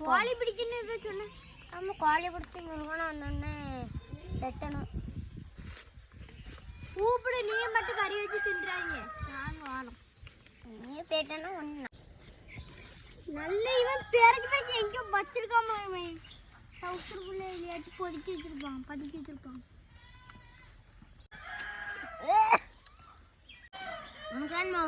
கோழி பிடிக்கணும் ஏதோ சொன்னேன் ஆமாம் கோழி பிடிச்சி முருகனும் ஒன்னொன்னு வெட்டணும் கூப்பிடு நீ மட்டும் கறி வச்சு தின்றாங்க. நானும் வாரம் நீ போயிட்டேன்னா ஒன்று நல்ல இவன் பிறகு பிறகு எங்கேயும் வச்சிருக்காம இவன். சவுத்துக்குள்ள விளையாட்டு பொதுக்கி வச்சிருப்பான் பதுக்கி வச்சிருப்பான். உனக்கு வேணுமா